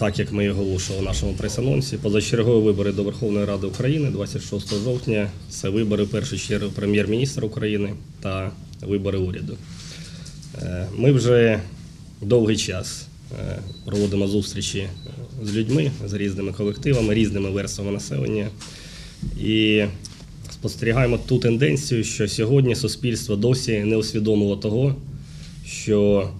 так як ми оголошували в нашому прес-анонсі, позачергові вибори до Верховної Ради України 26 жовтня. Це вибори в першу чергу прем'єр-міністра України та вибори уряду. Е, Ми вже довгий час е, проводимо зустрічі з людьми, з різними колективами, різними верствами населення. І спостерігаємо ту тенденцію, що сьогодні суспільство досі не усвідомило того, що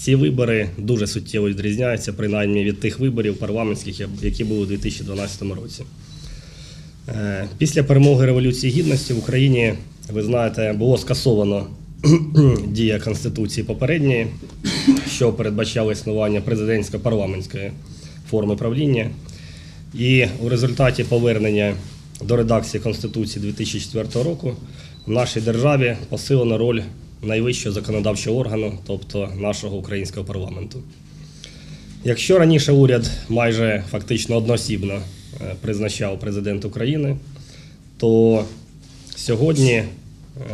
ці вибори дуже суттєво відрізняються, принаймні від тих виборів парламентських, які були у 2012 році. Е, Після перемоги Революції Гідності в Україні, ви знаєте, було скасовано дія Конституції попередньої, що передбачало існування президентсько-парламентської форми правління. І у результаті повернення до редакції Конституції 2004 року в нашій державі посилена роль найвищого законодавчого органу, тобто нашого українського парламенту. Якщо раніше уряд майже фактично одноосібно е, призначав президент України, то сьогодні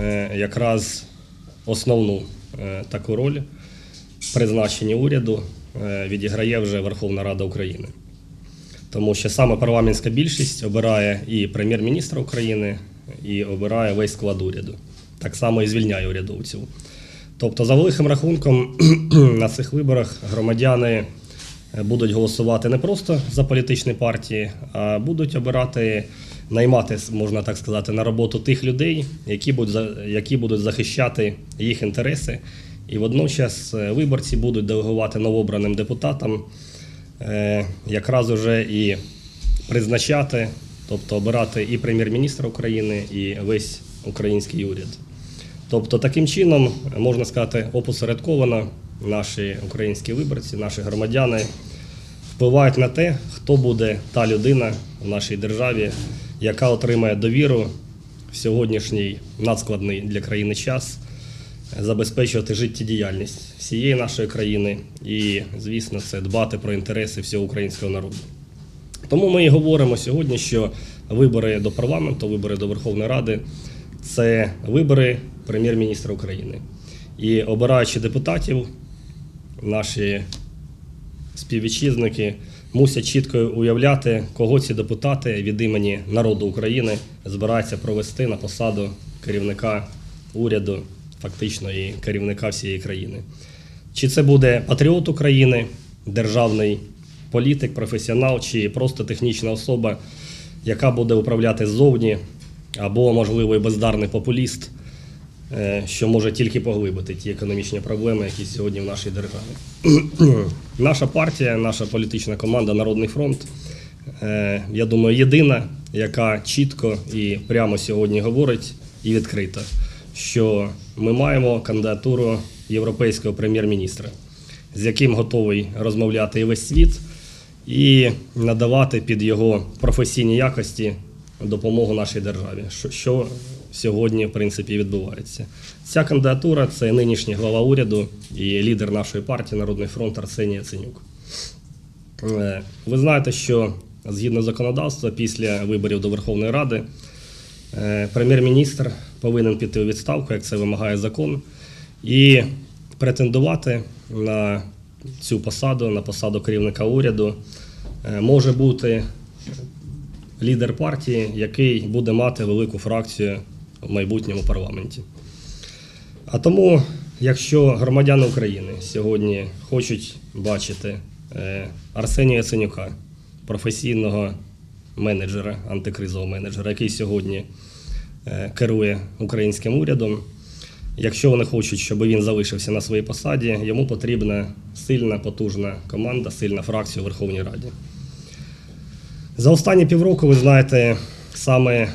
е, якраз основну е, таку роль призначення уряду відіграє вже Верховна Рада України. Тому що саме парламентська більшість обирає і прем'єр-міністра України, і обирає весь склад уряду. Так само і звільняє урядовців. Тобто, за великим рахунком, на цих виборах громадяни е, будуть голосувати не просто за політичні партії, а будуть обирати, наймати, можна так сказати, на роботу тих людей, які будуть, які будуть захищати їх інтереси. І водночас е, виборці будуть делегувати новообраним депутатам е, якраз уже і призначати, тобто обирати і прем'єр-міністра України, і весь український уряд. Тобто, таким чином, можна сказати, опосередковано наші українські виборці, наші громадяни впливають на те, хто буде та людина в нашій державі, яка отримає довіру в сьогоднішній надскладний для країни час забезпечувати життєдіяльність всієї нашої країни і, звісно, це дбати про інтереси всього українського народу. Тому ми і говоримо сьогодні, що вибори до парламенту, вибори до Верховної Ради це вибори прем'єр-міністра України. І обираючи депутатів, наші співвітчизники мусять чітко уявляти, кого ці депутати від імені народу України збираються провести на посаду керівника уряду, фактично і керівника всієї країни. Чи це буде патріот України, державний політик, професіонал, чи просто технічна особа, яка буде управляти ззовні, або, можливо, і бездарний популіст, що може тільки поглибити ті економічні проблеми, які сьогодні в нашій державі. Наша партія, наша політична команда Народний фронт, е, я думаю, єдина, яка чітко і прямо сьогодні говорить і відкрито, що ми маємо кандидатуру європейського прем'єр-міністра, з яким готовий розмовляти і весь світ, і надавати під його професійні якості допомогу нашій державі, що сьогодні в принципі відбувається. Ця кандидатура це нинішній глава уряду і лідер нашої партії Народний фронт Арсеній Яценюк. Е, Ви знаєте, що згідно законодавства, після виборів до Верховної Ради е, прем'єр-міністр повинен піти у відставку, як це вимагає закон, і претендувати на цю посаду, на посаду керівника уряду, е, може бути лідер партії, який буде мати велику фракцію в майбутньому парламенті. А тому, якщо громадяни України сьогодні хочуть бачити е, Арсенія Яценюка, професійного менеджера, антикризового менеджера, який сьогодні е, керує українським урядом, якщо вони хочуть, щоб він залишився на своїй посаді, йому потрібна сильна, потужна команда, сильна фракція у Верховній Раді. За останні півроку, ви знаєте, саме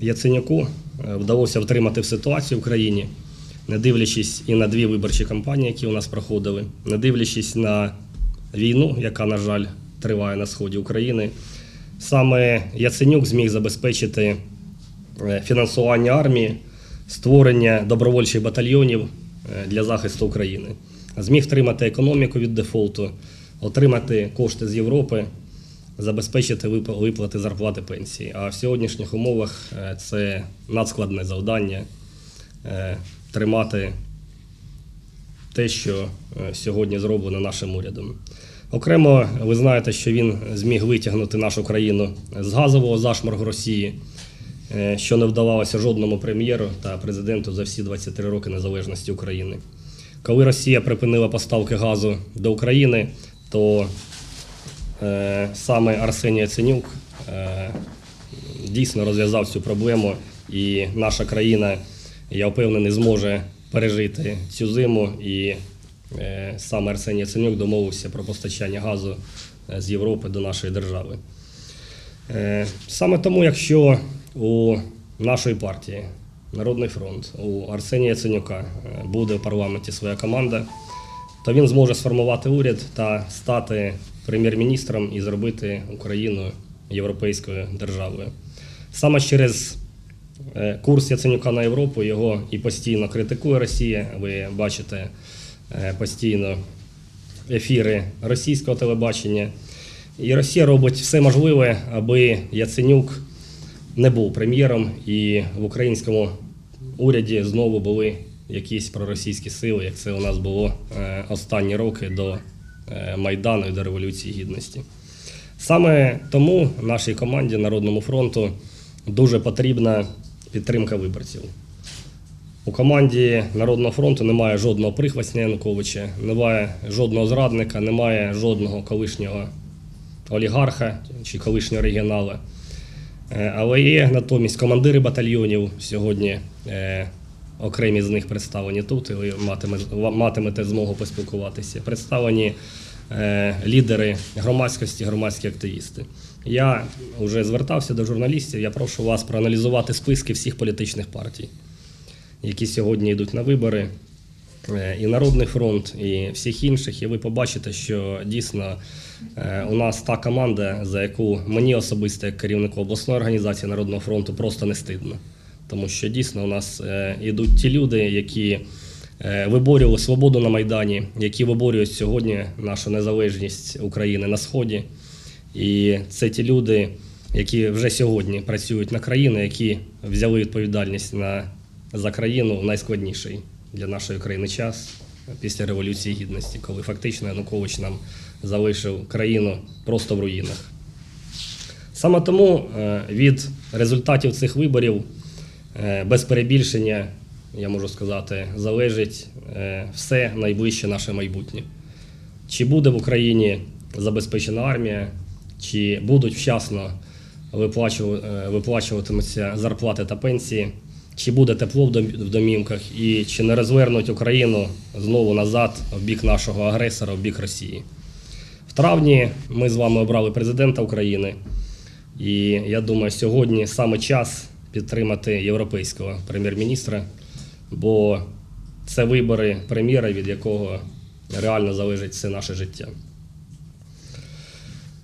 Яценюку вдалося втримати в ситуацію в країні, не дивлячись і на дві виборчі кампанії, які у нас проходили, не дивлячись на війну, яка, на жаль, триває на сході України. Саме Яценюк зміг забезпечити е, фінансування армії, створення добровольчих батальйонів е, для захисту України, зміг втримати економіку від дефолту, отримати кошти з Європи, забезпечити виплати зарплати пенсії. А в сьогоднішніх умовах е, це надскладне завдання е, тримати те, що е, сьогодні зроблено нашим урядом. Окремо, ви знаєте, що він зміг витягнути нашу країну з газового зашморгу Росії, що не вдавалося жодному прем'єру та президенту за всі 23 роки незалежності України. Коли Росія припинила поставки газу до України, то саме Арсеній Яценюк е, дійсно розв'язав цю проблему, і наша країна, я впевнений, зможе пережити цю зиму. І е, саме Арсеній Яценюк домовився про постачання газу е, з Європи до нашої держави. Е, Саме тому, якщо у нашої партії Народний фронт у Арсенія Яценюка е, буде в парламенті своя команда, то він зможе сформувати уряд та стати прем'єр-міністром і зробити Україну європейською державою. Саме через е, курс Яценюка на Європу його і постійно критикує Росія. Ви бачите е, постійно ефіри російського телебачення. І Росія робить все можливе, аби Яценюк не був прем'єром, і в українському уряді знову були якісь проросійські сили, як це у нас було е, останні роки до Майдану і до Революції Гідності. Саме тому нашій команді Народному фронту дуже потрібна підтримка виборців. У команді Народного фронту немає жодного прихвастня Януковича, немає жодного зрадника, немає жодного колишнього олігарха чи колишнього регіонала. Е, Але є натомість командири батальйонів сьогодні. Окремі з них представлені тут, і ви матиме- матимете змогу поспілкуватися. Представлені е, лідери громадськості, громадські активісти. Я вже звертався до журналістів. Я прошу вас проаналізувати списки всіх політичних партій, які сьогодні йдуть на вибори. Е, і Народний фронт, і всіх інших, і ви побачите, що дійсно е, у нас та команда, за яку мені особисто, як керівнику обласної організації Народного фронту, просто не стидно. Тому що дійсно у нас е, йдуть ті люди, які е, виборювали свободу на Майдані, які виборюють сьогодні нашу незалежність України на Сході. І це ті люди, які вже сьогодні працюють на країну, які взяли відповідальність на, за країну в найскладніший для нашої країни час після Революції Гідності, коли фактично Янукович нам залишив країну просто в руїнах. Саме тому е, від результатів цих виборів е, без перебільшення, я можу сказати, залежить е, все найближче наше майбутнє. Чи буде в Україні забезпечена армія, чи будуть вчасно е, виплачуватимуться зарплати та пенсії, чи буде тепло в домівках, і чи не розвернуть Україну знову назад в бік нашого агресора, в бік Росії. В травні ми з вами обрали президента України, і я думаю, сьогодні саме час підтримати європейського прем'єр-міністра, бо це вибори прем'єра, від якого реально залежить все наше життя.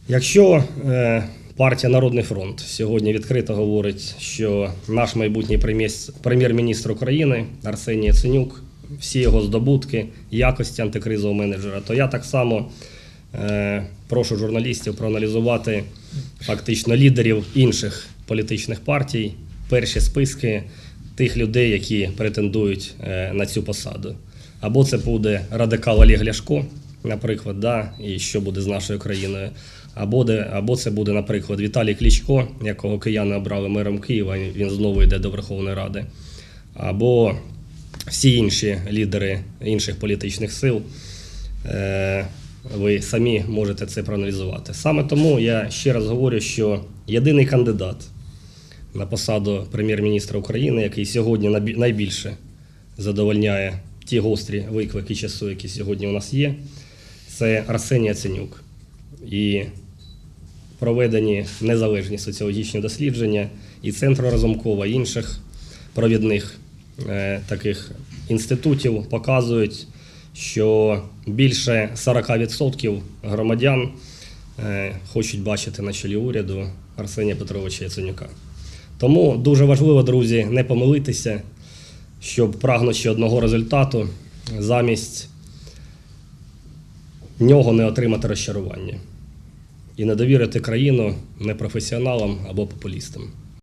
Якщо е, партія Народний фронт сьогодні відкрито говорить, що наш майбутній прем'єр-міністр України Арсеній Яценюк, всі його здобутки, якості антикризового менеджера, то я так само е, прошу журналістів проаналізувати фактично лідерів інших політичних партій, перші списки тих людей, які претендують е, на цю посаду. Або це буде радикал Олег Ляшко, наприклад, да, і що буде з нашою країною. Або, де, або це буде, наприклад, Віталій Клічко, якого кияни обрали мером Києва, він знову йде до Верховної Ради. Або всі інші лідери інших політичних сил. Е, ви самі можете це проаналізувати. Саме тому я ще раз говорю, що єдиний кандидат на посаду прем'єр-міністра України, який сьогодні найбільше задовольняє ті гострі виклики часу, які сьогодні у нас є, це Арсеній Яценюк. І проведені незалежні соціологічні дослідження і Центру Разумкова, і інших провідних е, таких інститутів показують, що більше 40% громадян е, хочуть бачити на чолі уряду Арсенія Петровича Яценюка. Тому дуже важливо, друзі, не помилитися, щоб прагнучи одного результату, замість нього не отримати розчарування і не довірити країну непрофесіоналам або популістам.